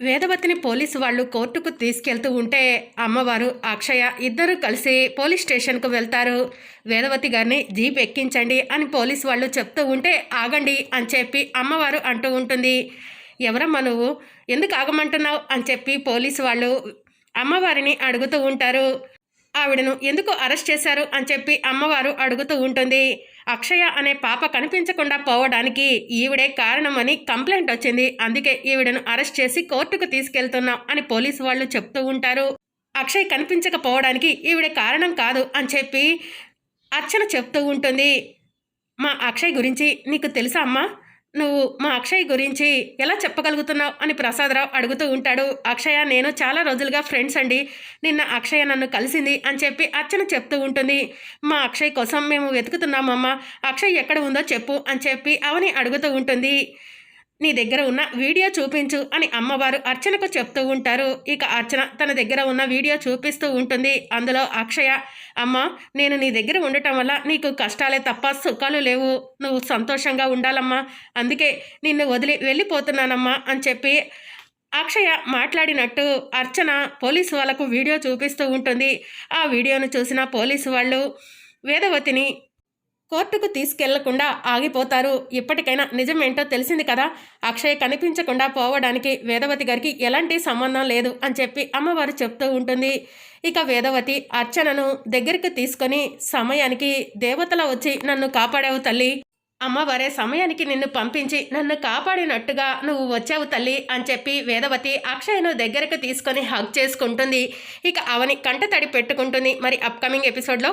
వేదవతిని police వాళ్ళు కోర్టుకు తీసుకెళ్తూ ఉంటే అమ్మవారు అక్షయ ఇద్దరు కలిసి పోలీస్ స్టేషన్కు వెళ్తారు. వేదవతి గారిని జీప్ ఎక్కించండి అని పోలీసు వాళ్ళు చెప్తూ ఉంటే ఆగండి అని చెప్పి అమ్మవారు అంటూ ఉంటుంది. ఎవరమ్మా నువ్వు? ఎందుకు ఆగమంటున్నావు? అని చెప్పి పోలీసు వాళ్ళు అమ్మవారిని అడుగుతూ ఉంటారు. ఆవిడను ఎందుకు అరెస్ట్ చేశారు అని చెప్పి అమ్మవారు అడుగుతూ ఉంటుంది. అక్షయ అనే పాప కనిపించకుండా పోవడానికి ఈవిడే కారణమని కంప్లైంట్ వచ్చింది. అందుకే ఈవిడను అరెస్ట్ చేసి కోర్టుకు తీసుకెళ్తున్నాం అని పోలీసు వాళ్ళు చెప్తూ ఉంటారు. అక్షయ్ కనిపించకపోవడానికి ఈవిడే కారణం కాదు అని చెప్పి అర్చన చెప్తూ ఉంటుంది. మా అక్షయ్ గురించి నీకు తెలుసా అమ్మా? నువ్వు మా అక్షయ్ గురించి ఎలా చెప్పగలుగుతున్నావు అని ప్రసాదరావు అడుగుతూ ఉంటాడు. అక్షయ నేను చాలా రోజులుగా ఫ్రెండ్స్ అండి. నిన్న అక్షయ నన్ను కలిసింది అని చెప్పి అర్చన చెప్తూ ఉంటుంది. మా అక్షయ్ కోసం మేము వెతుకుతున్నామమ్మా అక్షయ్ ఎక్కడ ఉందో చెప్పు అని చెప్పి అవని అడుగుతూ ఉంటుంది. నీ దగ్గర ఉన్న వీడియో చూపించు అని అమ్మవారు అర్చనకు చెప్తూ ఉంటారు. ఇక అర్చన తన దగ్గర ఉన్న వీడియో చూపిస్తూ ఉంటుంది. అందులో అక్షయ అమ్మ నేను నీ దగ్గర ఉండటం వల్ల నీకు కష్టాలే తప్ప సుఖాలు లేవు. నువ్వు సంతోషంగా ఉండాలమ్మా. అందుకే నిన్ను వదిలి వెళ్ళిపోతున్నానమ్మా అని చెప్పి అక్షయ మాట్లాడినట్టు అర్చన పోలీసు వాళ్ళకు వీడియో చూపిస్తూ ఉంటుంది. ఆ వీడియోను చూసిన పోలీసు వాళ్ళు వేదవతిని కోర్టుకు తీసుకెళ్ళకుండా ఆగిపోతారు. ఇప్పటికైనా నిజమేంటో తెలిసింది కదా. అక్షయ్ కనిపించకుండా పోవడానికి వేదవతి గారికి ఎలాంటి సంబంధం లేదు అని చెప్పి అమ్మవారు చెప్తూ ఉంటుంది. ఇక వేదవతి అర్చనను దగ్గరికి తీసుకొని సమయానికి దేవతల వచ్చి నన్ను కాపాడావు తల్లి. అమ్మవారే సమయానికి నిన్ను పంపించి నన్ను కాపాడినట్టుగా నువ్వు వచ్చావు తల్లి అని చెప్పి వేదవతి అక్షయ్ను దగ్గరకు తీసుకొని హగ్ చేసుకుంటుంది. ఇక అవని కంట తడి పెట్టుకుంటుంది మరి అప్కమింగ్ ఎపిసోడ్లో